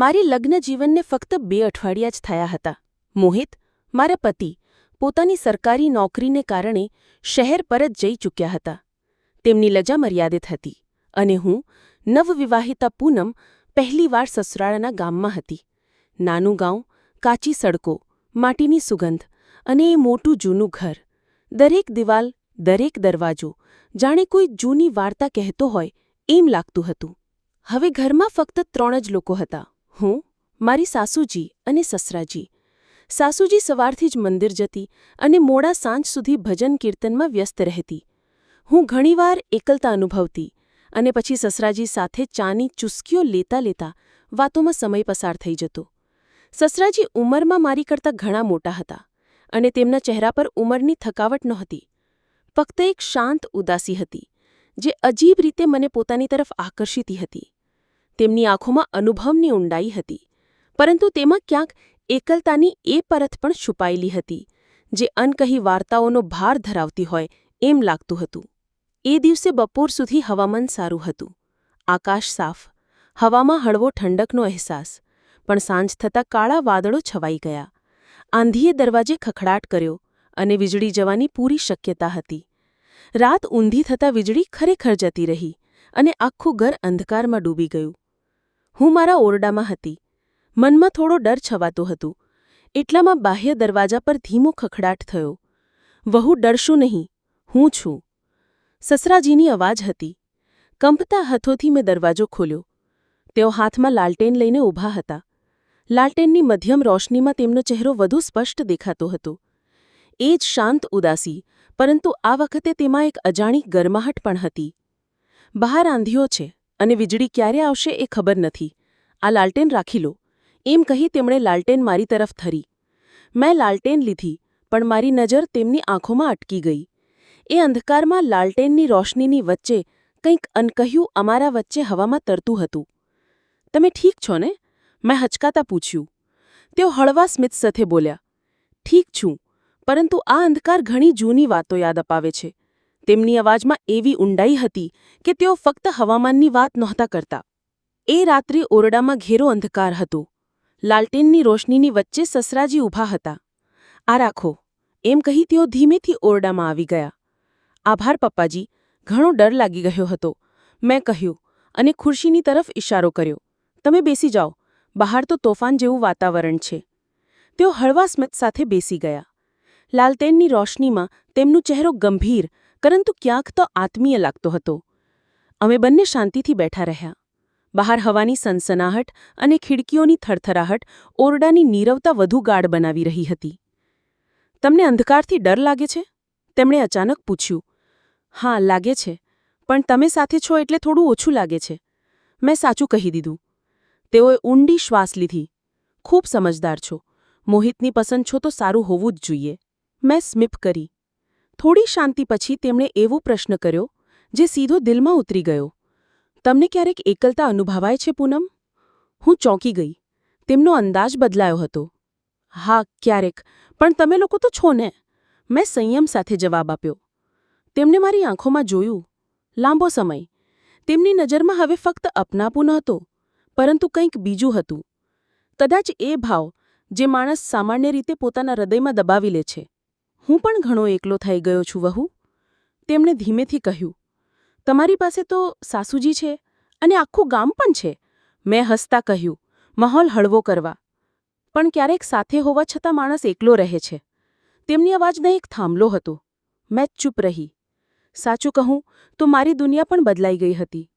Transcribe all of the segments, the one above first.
મારી લગ્ન જીવનને ફક્ત બે અઠવાડિયા જ થયા હતા. મોહિત, મારા પતિ, પોતાની સરકારી નોકરીને કારણે શહેર પરત જઈ ચૂક્યા હતા. તેમની લજા મર્યાદિત હતી અને હું નવવિવાહિતા પૂનમ પહેલીવાર સસુરાળાના ગામમાં હતી. નાનું ગામ કાચી સડકો, માટીની સુગંધ અને એ મોટું જૂનું ઘર. દરેક દિવાલ, દરેક દરવાજો, જાણે કોઈ જૂની વાર્તા કહેતો હોય એમ લાગતું હતું. હવે ઘરમાં ફક્ત ત્રણ જ લોકો હતા. હું, મારી સાસુજી અને સસરાજી. સાસુજી સવારથી જ મંદિર જતી અને મોડા સાંજ સુધી ભજન કીર્તનમાં વ્યસ્ત રહેતી. હું ઘણીવાર એકલતા અનુભવતી અને પછી સસરાજી સાથે ચાની ચુસ્કીઓ લેતા લેતા વાતોમાં સમય પસાર થઈ જતો. સસરાજી ઉંમરમાં મારી કરતાં ઘણા મોટા હતા અને તેમના ચહેરા પર ઉંમરની થકાવટ નહોતી. ફક્ત એક શાંત ઉદાસી હતી, જે અજીબ રીતે મને પોતાની તરફ આકર્ષિતી હતી. તેમની આંખોમાં અનુભવની ઊંડાઈ હતી, પરંતુ તેમાં ક્યાંક એકલતાની એ પરત પણ છુપાયેલી હતી, જે અનકહી વાર્તાઓનો ભાર ધરાવતી હોય એમ લાગતું હતું. એ દિવસે બપોર સુધી હવામાન સારું હતું. આકાશ સાફ, હવામાં હળવો ઠંડકનો અહેસાસ, પણ સાંજ થતાં કાળા વાદળો છવાઈ ગયા. આંધીએ દરવાજે ખખડાટ કર્યો અને વીજળી જવાની પૂરી શક્યતા હતી. રાત ઊંધી થતાં વીજળી ખરેખર જતી રહી અને આખું ઘર અંધકારમાં ડૂબી ગયું. હું મારા ઓરડામાં હતી. મનમાં થોડો ડર છવાતો હતો. એટલામાં બાહ્ય દરવાજા પર ધીમો ખખડાટ થયો. વહુ, ડરશું નહીં. હું છું. સસરાજીની અવાજ હતી. કંપતા હાથોથી મેં દરવાજો ખોલ્યો. તેઓ હાથમાં લાલટેન લઈને ઊભા હતા. લાલટેનની મધ્યમ રોશનીમાં તેમનો ચહેરો વધુ સ્પષ્ટ દેખાતો હતો. એ જ શાંત, ઉદાસી, પરંતુ આ વખતે તેમાં એક અજાણી ગરમાહટ પણ હતી. બહાર આંધીઓ છે. અને વીજળી ક્યારે આવશે એ ખબર નથી. આ લાલટેન રાખી લો. એમ કહી તેમણે લાલટેન મારી તરફ થરી મેં લાલટેન લીધી, પણ મારી નજર તેમની આંખોમાં અટકી ગઈ. એ અંધકારમાં લાલટેનની રોશનીની વચ્ચે કંઈક અનકહ્યું અમારા વચ્ચે હવામાં તરતું હતું. તમે ઠીક છો ને? મેં હચકાતા પૂછ્યું. તેઓ હળવા સ્મિત સાથે બોલ્યા. ઠીક છું, પરંતુ આ અંધકાર ઘણી જૂની વાતો યાદ અપાવે છે. તેમની અવાજમાં એવી ઊંડાઈ હતી કે તેઓ ફક્ત હવામાનની વાત નહોતા કરતા. એ રાત્રે ઓરડામાં ઘેરો અંધકાર હતો. લાલટેનની રોશનીની વચ્ચે સસરાજી ઊભા હતા. આ રાખો, એમ કહી તેઓ ધીમેથી ઓરડામાં આવી ગયા. આભાર, પપ્પાજી. ઘણો ડર લાગી ગયો હતો. મેં કહ્યું અને ખુરશીની તરફ ઇશારો કર્યો. તમે બેસી જાઓ. બહાર તો તોફાન જેવું વાતાવરણ છે. તેઓ હળવા સ્મિત સાથે બેસી ગયા. લાલટેનની રોશનીમાં તેમનું ચહેરો ગંભીર પરંતુ ક્યાંક તો આત્મીય લાગતો હતો. અમે બંને શાંતિથી બેઠા રહ્યા. બહાર હવાની સનસનાહટ અને ખિડકીઓની થરથરાહટ ઓરડાની નીરવતા વધુ ગાઢ બનાવી રહી હતી. તમને અંધકારથી ડર લાગે છે? તેમણે અચાનક પૂછ્યું. હા, લાગે છે, પણ તમે સાથે છો એટલે થોડું ઓછું લાગે છે. મેં સાચું કહી દીધું. તેઓએ ઊંડી શ્વાસ લીધી. ખૂબ સમજદાર છો. મોહિતની પસંદ છો તો સારું હોવું જ જોઈએ. મેં સ્મિપ કરી. થોડી શાંતિ પછી તેમણે એવો પ્રશ્ન કર્યો, જે સીધો દિલમાં ઉતરી ગયો. તમને ક્યારેક એકલતા અનુભવાય છે, પૂનમ હું ચોંકી ગઈ. તેમનો અંદાજ બદલાયો હતો. હા, ક્યારેક. પણ તમે લોકો તો છો ને મેં સંયમ સાથે જવાબ આપ્યો. તેમણે મારી આંખોમાં જોયું. લાંબો સમય. તેમની નજરમાં હવે ફક્ત અપનાપું નહોતો પરંતુ કંઈક બીજું હતું. કદાચ એ ભાવ, જે માણસ સામાન્ય રીતે પોતાના હૃદયમાં દબાવી લે છે. હું પણ ઘણો એકલો થઈ ગયો છું, વહુ. તેમણે ધીમેથી કહ્યું, તમારી પાસે તો સાસુજી છે અને આખું ગામ પણ છે. મેં હસતા કહ્યું, માહોલ હળવો કરવા. પણ ક્યારેક સાથે હોવા છતાં માણસ એકલો રહે છે. તેમની અવાજને એક થાંભલો હતો. મેં ચૂપ રહી. સાચું કહું, તો મારી દુનિયા પણ બદલાઈ ગઈ હતી.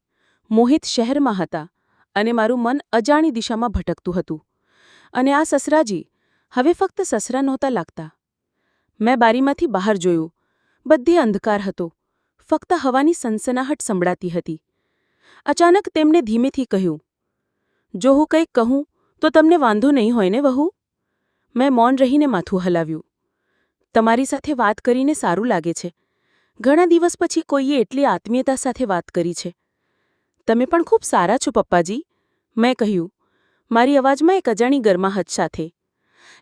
મોહિત શહેરમાં હતા અને મારું મન અજાણી દિશામાં ભટકતું હતું. અને આ સસરાજી, હવે ફક્ત સસરા નહોતા લાગતા. મેં બારીમાંથી બહાર જોયું. બધે અંધકાર હતો. ફક્ત હવાની સનસનાહટ સંભળાતી હતી. અચાનક તેમણે ધીમેથી કહ્યું, જો હું કંઈક કહું, તો તમને વાંધો નહીં હોય ને વહુ? મેં મૌન રહીને માથું હલાવ્યું. તમારી સાથે વાત કરીને સારું લાગે છે. ઘણા દિવસ પછી કોઈએ એટલી આત્મીયતા સાથે વાત કરી છે. તમે પણ ખૂબ સારા છો, પપ્પાજી. મેં કહ્યું, મારી અવાજમાં એક અજાણી ગરમાહટ સાથે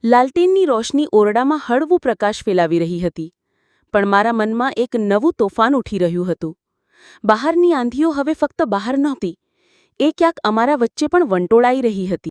લાલટેનની રોશની ઓરડામાં હળવું પ્રકાશ ફેલાવી રહી હતી, પણ મારા મનમાં એક નવું તોફાન ઉઠી રહ્યું હતું. બહારની આંધીઓ હવે ફક્ત બહાર નહોતી, એ ક્યાંક અમારા વચ્ચે પણ વંટોળાઈ રહી હતી.